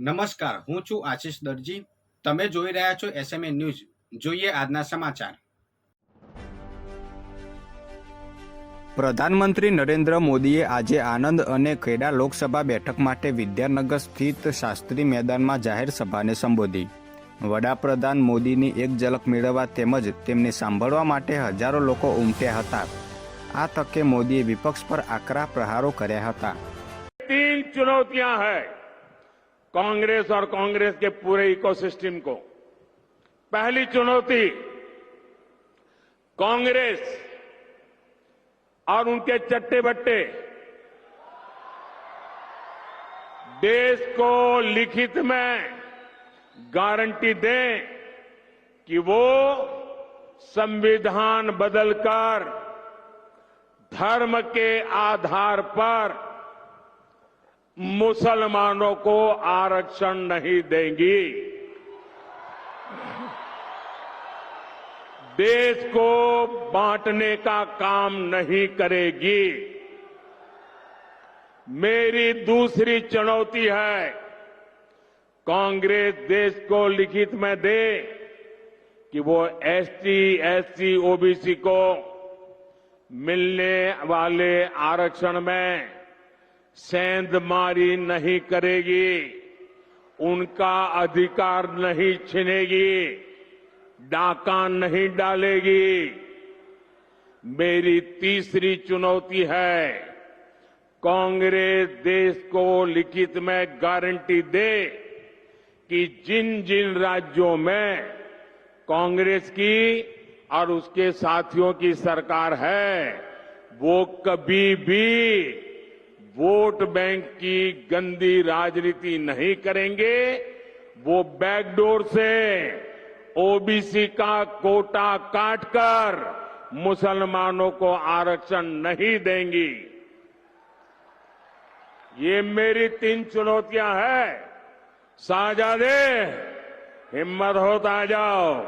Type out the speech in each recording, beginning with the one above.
નમસ્કાર હું છું આશીષ દરજી. તમે જોઈ રહ્યા છો એસએમએ ન્યૂઝ જોઈએ આજના સમાચાર. પ્રધાનમંત્રી નરેન્દ્ર મોદીએ આજે આનંદ અને ખેડા લોકસભા બેઠક માટે વિદ્યાનગર સ્થિત શાસ્ત્રી મેદાનમાં જાહેર સભાને સંબોધી. વડાપ્રધાન મોદીની એક ઝલક મેળવવા તેમજ તેમને સાંભળવા માટે હજારો લોકો ઉમટ્યા હતા. આ તકે મોદીએ વિપક્ષ પર આકરા પ્રહારો કર્યા હતા. તીન ચુનૌતિયા હૈ. कांग्रेस और कांग्रेस के पूरे इकोसिस्टम को। पहली चुनौती, कांग्रेस और उनके चट्टे बट्टे देश को लिखित में गारंटी दें कि वो संविधान बदलकर धर्म के आधार पर मुसलमानों को आरक्षण नहीं देंगी। देश को बांटने का काम नहीं करेगी। मेरी दूसरी चुनौती है कांग्रेस देश को लिखित में दे कि वो एसटी, एससी, ओबीसी को मिलने वाले आरक्षण में सेंधमारी नहीं करेगी, उनका अधिकार नहीं छीनेगी, डाका नहीं डालेगी। मेरी तीसरी चुनौती है, कांग्रेस देश को लिखित में गारंटी दे कि जिन जिन राज्यों में कांग्रेस की और उसके साथियों की सरकार है, वो कभी भी वोट बैंक की गंदी राजनीति नहीं करेंगे, वो बैकडोर से ओबीसी का कोटा काटकर मुसलमानों को आरक्षण नहीं देंगी। ये मेरी तीन चुनौतियाँ हैं। शाहजादे हिम्मत हो तो जाओ।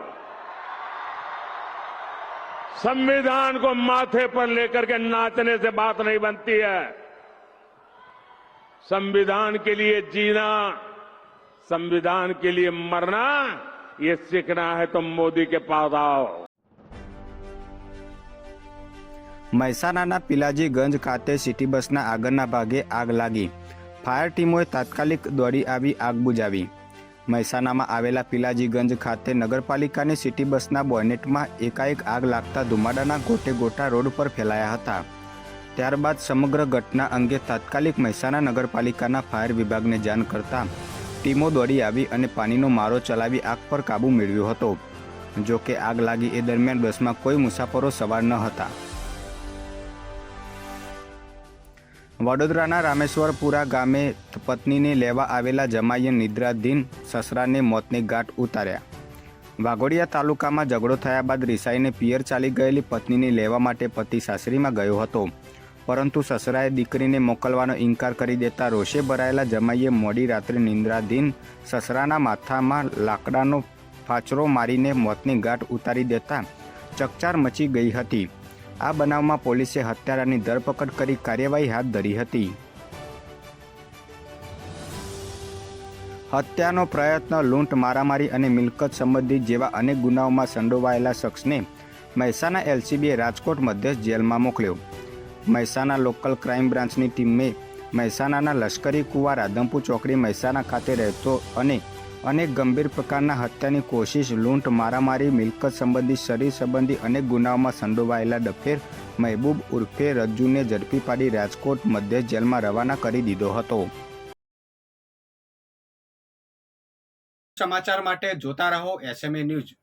संविधान को माथे पर लेकर के नाचने से बात नहीं बनती है। संविधान के लिए जीना संविधान के लिए मरना ये सीखना है तो मोदी के पास आओ મહેસાણાના પિલાજીગંજ ખાતે સિટી બસના આગળના ભાગે આગ લાગી ફાયર ટીમોએ તાત્કાલિક દોડી આવી આગ બુજાવી મહેસાણામાં આવેલા પિલાજીગંજ ખાતે નગરપાલિકાની સિટી બસના બોનેટમાં એકાએક આગ લાગતા ધુમાડાના ગોટે ગોટા રોડ પર ફેલાયા હતા ત્યારબાદ સમગ્ર ઘટના અંગે તાત્કાલિક મહેસાણા નગરપાલિકાના ફાયર વિભાગને જાણ કરતા ટીમો દોડી આવી અને પાણીનો મારો ચલાવી આગ પર કાબૂ મેળવ્યો હતો. જો કે આગ લાગી એ દરમિયાન બસમાં કોઈ મુસાફરો સવાર ન હતા. વડોદરાના રામેશ્વરપુરા ગામે પત્નીને લેવા આવેલા જમાઈએ નિદ્રાધીન સસરાને મોતને ઘાટ ઉતાર્યા. વાઘોડિયા તાલુકામાં ઝઘડો થયા બાદ રિસાઈને પિયર ચાલી ગયેલી પત્નીને લેવા માટે પતિ સાસરીમાં ગયો હતો. પરંતુ સસરાએ દીકરીને મોકલવાનો ઇનકાર કરી દેતા રોષે ભરાયેલા જમાઈએ મોડી રાત્રે નિંદ્રાધીન સસરાના માથામાં લાકડાનો ફાચરો મારીને મોતની ગાંઠ ઉતારી દેતા ચકચાર મચી ગઈ હતી. આ બનાવમાં પોલીસે હત્યારાની ધરપકડ કરી કાર્યવાહી હાથ ધરી હતી. હત્યાનો પ્રયત્ન, લૂંટ, મારામારી અને મિલકત સંબંધિત જેવા અનેક ગુનાઓમાં સંડોવાયેલા શખ્સને મહેસાણા એલસીબીએ રાજકોટ મધ્યસ્થ જેલમાં મોકલ્યો. મહેસાણા લોકલ ક્રાઇમ બ્રાન્ચની ટીમે મહેસાણાના લશ્કરી કુવા રાધમપુર ચોકડી મહેસાણા ખાતે રહેતો અને અનેક ગંભીર પ્રકારના હત્યાની કોશિશ, લૂંટ, મારામારી, મિલકત સંબંધી, શરીર સંબંધી અનેક ગુનાઓમાં સંડોવાયેલા ડફેર મહેબૂબ ઉર્ફે રજ્જુને ઝડપી પાડી રાજકોટ મધ્ય જેલમાં રવાના કરી દીધો હતો. સમાચાર માટે જોતા રહો એસએમએ ન્યૂઝ